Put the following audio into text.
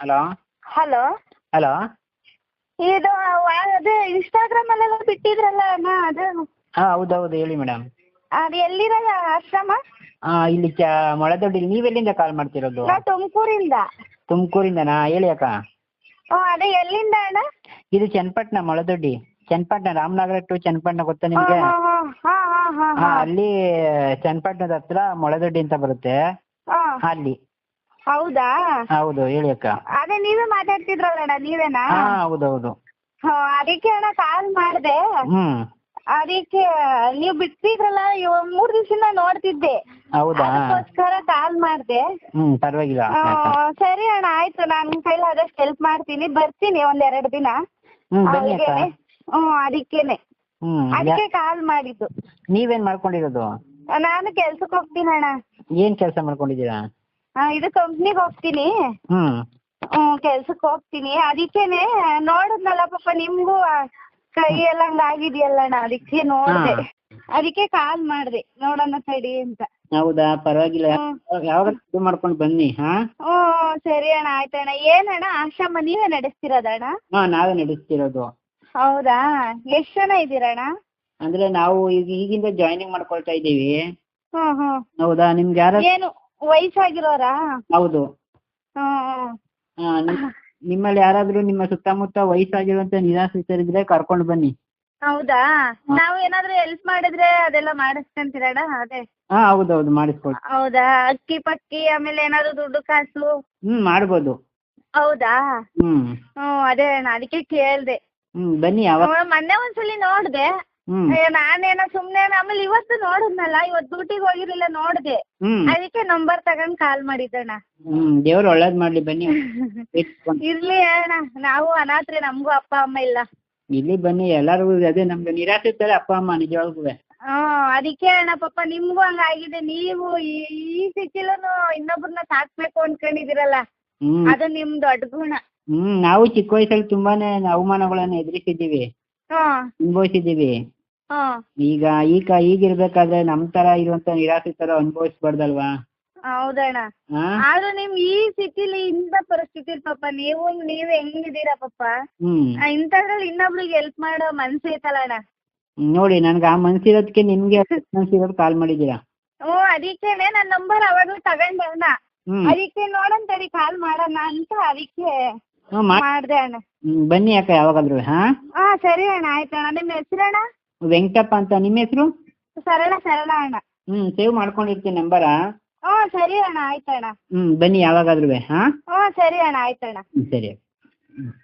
Hello? Hello? Hello? ಇದು ಅದೇ Instagram ಅಲ್ಲೆಲ್ಲ ಬಿಟ್ಟಿದ್ರಲ್ಲ ಅಣ್ಣ ಅದು? ಹಾ ಹೌದು ಹೌದು ಹೇಳಿ ಮೇಡಮ್ ಅದು ಎಲ್ಲಿರಲ್ಲ ಆಶ್ರಮ? ಹಾ ಇಲ್ಲಿ ಚ ಮೊಳದೊಡ್ಡಿಲಿ ನೀವೆಲ್ಲಿಂದ ಕಾಲ್ ಮಾಡ್ತಿರೋದು? ನಾ ತುಮಕೂರಿಂದ. ತುಮಕೂರಿಂದನಾ? ಹೇಳಿ ಅಕ್ಕ. ಹ್ಞೂ ಅದೇ ಎಲ್ಲಿಂದ ಅಣ್ಣ? ಇದು ಚನ್ನಪಟ್ಟಣ ಮೊಳದೊಡ್ಡಿ. ಚನ್ನಪಟ್ಟಣ ರಾಮನಗರ ಟು ಚನ್ನಪಟ್ಟಣ ಗೊತ್ತಾ ನಿಮಗೆ? ಹಾಂ ಹಾಂ ಹಾಂ ಹಾಂ ಹಾಂ ಹಾಂ. ಅಲ್ಲಿ ಚನ್ನಪಟ್ಟಣದ ಹತ್ರ ಮೊಳದೊಡ್ಡಿ ಅಂತ ಬರುತ್ತೆ. ಹಾಂ. ಅಲ್ಲಿ. ಹೌದಾ? ಹೌದು ಹೇಳಿ ಅಕ್ಕ. ಅದೇ ನೀವೇ ಮಾತಾಡ್ತಿದ್ರಲ್ಲ ಅಣ್ಣ ನೀವೇನಾ ಹೌದೌದು. ಹೌದು ಹೌದು ಹಾಂ ಅದಕ್ಕೆ ಅಣ್ಣ ಕಾಲ್ ಮಾಡಿದೆ. ಹ್ಮ್. ಅದಕ್ಕೆ ನೀವು ಬಿಟ್ಟಿದ್ರಲ್ಲ ಇವ- ಮೂರ್ ದಿವಸದಿಂದ ನೋಡ್ತಿದ್ದೆ. ಹೌದಾ? ಅದಕ್ಕೋಸ್ಕರ ಕಾಲ್ ಮಾಡಿದೆ. ಹ್ಞೂ ಪರವಾಗಿಲ್ಲ. ಸರಿ ಅಣ್ಣ ಆಯ್ತು. ನಾನು ಕೈಲಿ ಆದಷ್ಟು ಹೆಲ್ಪ್ ಮಾಡ್ತೀನಿ. ಬರ್ತೀನಿ ಒಂದ್ ಎರಡು ದಿನ. ಹ್ಮ್ ಬನ್ನಿ ಅಕ್ಕ. ಅವ್ರಿಗೇನೆ. ಹ್ಞೂ ಅದಕ್ಕೇನೆ. ಅದಕ್ಕೆ ಕಾಲ್ ಮಾಡಿದ್ದು. ನೀವೇನ್ ಮಾಡ್ಕೊಂಡಿರೋದು? ನಾನು ಕೆಲ್ಸಕ್ಕೆ ಹೋಗ್ತೀನಿ ಅಣ್ಣ. ಏನ್ ಕೆಲಸ ಮಾಡ್ಕೊಂಡಿದ್ದೀರಾ? ಆ, ಇದು ಕಂಪ್ನಿಗೆ ಹೋಗ್ತೀನಿ. ಹ್ಮ್. ಕೆಲ್ಸಕ್ ಕೆಲ್ಸಕ್ಕೆ ಹೋಗ್ತೀನಿ. ಅದಕ್ಕೇನೆ ನೋಡಿದ್ನಲ್ಲ ಪಾಪ ನಿಮ್ಗೂ ಆ ಕೈ ಎಲ್ಲ ಹಂಗಾಗಿದೆಯಲ್ಲ ಅಣ್ಣ ಅದಕ್ಕೆ ನೋಡಿದೆ. ಹಾ. ಅದಕ್ಕೆ ಕಾಲ್ ಮಾಡಿದೆ ನೋಡೋಣ ತಡಿ ಅಂತ. ಹೌದಾ? ಪರವಾಗಿಲ್ಲ. ಯಾವಾಗ ಇದು ಮಾಡ್ಕೊಂಡು ಬನ್ನಿ ಹಾ? ಸರಿ ಅಣ್ಣ ಆಯ್ತಣ್ಣ. ಏನಣ್ಣ ಆಶ್ರಮ ನೀವೇ ನಡೆಸ್ತಿರೋದಣ್ಣ ಹಾ ನಾವೇ ನಡೆಸ್ತಿರೋದು. ಹೌದಾ? ಎಷ್ಟು ಜನ ಇದ್ದೀರಣ್ಣ ಅಂದ್ರೆ ನಾವು ಈಗ ಈಗಿಂದ ಜಾಯ್ನಿಂಗ್ ಮಾಡ್ಕೊಳ್ತಾ ಇದ್ದೀವಿ. ಹ್ಮ್ ಹ್ಮ್. ಹೌದಾ? ನಿಮ್ಗೆ ಯಾರು ಏನು? ವಯಸ್ಸಾಗಿರೋರಾ? ಹೌದು. ನಿಮ್ಮಲ್ಲಿ ಯಾರಾದ್ರೂ ನಿಮ್ಮ ಸುತ್ತಮುತ್ತ ವಯಸ್ಸಾಗಿರುವಂತ ನಿರಾಶ್ರಿತರಿದ್ರೆ ಕರ್ಕೊಂಡು ಬನ್ನಿ. ಹೌದಾ? ನಾವು ಏನಾದ್ರು ಹೆಲ್ಪ್ ಮಾಡಿದ್ರೆ ಅದೆಲ್ಲ ಮಾಡಿಸ್ಕೊಂತೀರಣ್ಣ ಅದೇ. ಹಾ ಹೌದೌದು ಮಾಡಿಸ್ಕೊಡಿ ಹೌದಾ? ಅಕ್ಕಿ ಪಕ್ಕಿ ಆಮೇಲೆ ಏನಾದ್ರು ದುಡ್ಡು ಕಾಸು? ಹ್ಮ್ ಮಾಡ್ಬೋದು. ಹೌದಾ? ಹ್ಮ್. ಹ್ಮ್ ಅದೇ ಅಣ್ಣ ಅದಕ್ಕೆ ಕೇಳ್ದೆ. ಹ್ಮ್ ಬನ್ನಿ ಯಾವಾಗ ಮೊನ್ನೆ ಒಂದ್ಸಲಿ ನೋಡಿದೆ. ಹ್ಮ್. ನಾನೇನೋ ಸುಮ್ನೆ ಆಮೇಲೆ ಇವತ್ತು ನೋಡಿದ್ನಲ್ಲ ಇವತ್ತು ಡ್ಯೂಟಿಗೆ ಹೋಗಿರ್ಲಿಲ್ಲ ನೋಡಿದೆ. ಹ್ಮ್. ಅದಕ್ಕೆ ನಂಬರ್ ತಗೊಂಡ್ ಕಾಲ್ ಮಾಡಿದ್ದಣ್ಣ. ಹ್ಮ್ ದೇವ್ರು ಒಳ್ಳೇದ್ ಮಾಡ್ಲಿ ಬನ್ನಿ. ಇಟ್ಕೊಂಡು. ಇರ್ಲಿ ಅಣ್ಣ ನಾವು ಅನಾಥ್ರಿ ನಮಗೂ ಅಪ್ಪ ಅಮ್ಮ ಇಲ್ಲ. ಇಲ್ಲಿ ಬನ್ನಿ ಎಲ್ಲಾರು ಅದೇ ನಮ್ಗೆ ನಿರಾಶ್ರಿತರೆ ಅಪ್ಪ ಅಮ್ಮ ನಿಜವಾಗ್ಲೂ ಹಾ ಅದಕ್ಕೆ ಅಣ್ಣ ಪಾಪ ನಿಮ್ಗೂ ಹಂಗಾಗಿದೆ ನೀವು ಈ ಈ ಇನ್ನೊಬ್ಬರನ್ನ ಇನ್ನೊಬ್ರನ್ನ ಸಾಕ್ಬೇಕು ಅನ್ಕೊಂಡಿದಿರಲ್ಲ ಹ್ಮ್. ಅದು ನಿಮ್ ದೊಡ್ಡ ಗುಣ. ಹ್ಮ್ ನಾವು ಚಿಕ್ಕ ವಯಸ್ಸಲ್ಲಿ ತುಂಬಾನೇ ಅವಮಾನಗಳನ್ನ ಎದುರಿಸಿದ್ದೀವಿ. ಹ್ಮ್. ಅನುಭವಿಸಿದ್ದೀವಿ. ಈಗ ಈಗ ಈಗಿರ್ಬೇಕಾದ್ರೆ ನಮ್ ತರ ಇರುವಂತ ನಿರಾಶ್ರಿತರು ಅನುಭವಿಸ್ಬಾರ್ದಲ್ವಾ? ಹೌದಣ್ಣ. ಆದ್ರೂ ನಿಮ್ ಈ ಸ್ಥಿತಿಲಿ ಇಂಥ ಪರಿಸ್ಥಿತಿ ಪಾಪ ನೀವು ನೀವ್ ಹೆಂಗಿದ್ದೀರಾ ಪಾಪ? ಇಂಥದ್ರಲ್ಲಿ ಇನ್ನೊಬ್ರಿಗೆ ಹೆಲ್ಪ್ ಮಾಡೋ ಮನ್ಸು ಐತಲ್ಲ ಅಣ್ಣ? ನೋಡಿ ನನ್ಗ ಆ ಮನ್ಸಿರೋದಕ್ಕೆ ನಿಮ್ಗೆ ಮನ್ಸಿರೋದು ಕಾಲ್ ಮಾಡಿದ್ದೀರಾ? ಓ ಅದಕ್ಕೇನೆ ನನ್ ನಂಬರ್ ಅವಾಗ್ಲೂ ತಗೊಂಡೆ ಅಣ್ಣ. ಅದಕ್ಕೆ ನೋಡೋಣ ತಡಿ ಕಾಲ್ ಮಾಡೋಣ ಅಂತ ಅದಕ್ಕೆ ಮಾಡ್ದೆ ಅಣ್ಣ. ಬನ್ನಿ ಅಕ್ಕ ಯಾವಾಗಾದ್ರೂ ಹಾ? ಹಾ ಸರಿ ಅಣ್ಣ ಆಯ್ತಣ್ಣ. ನಿಮ್ಮ ಹೆಸರಣ್ಣ? ವೆಂಕಟಪ್ಪ ಅಂತ ನಿಮ್ಮ ಹೆಸರು? ಸರಳ ಸರಳ ಅಣ್ಣ. ಹ್ಮ್ ಸೇವ್ ಮಾಡ್ಕೊಂಡಿರ್ತೀನಿ ನಂಬರ. ಹ್ಞೂ ಸರಿ ಅಣ್ಣ ಆಯ್ತಣ್ಣ. ಹ್ಮ್ ಬನ್ನಿ ಯಾವಾಗಾದ್ರೂ ಹಾ? ಹ್ಞೂ ಸರಿ ಅಣ್ಣ ಆಯ್ತಣ್ಣ. ಸರಿ. ಹ್ಮ್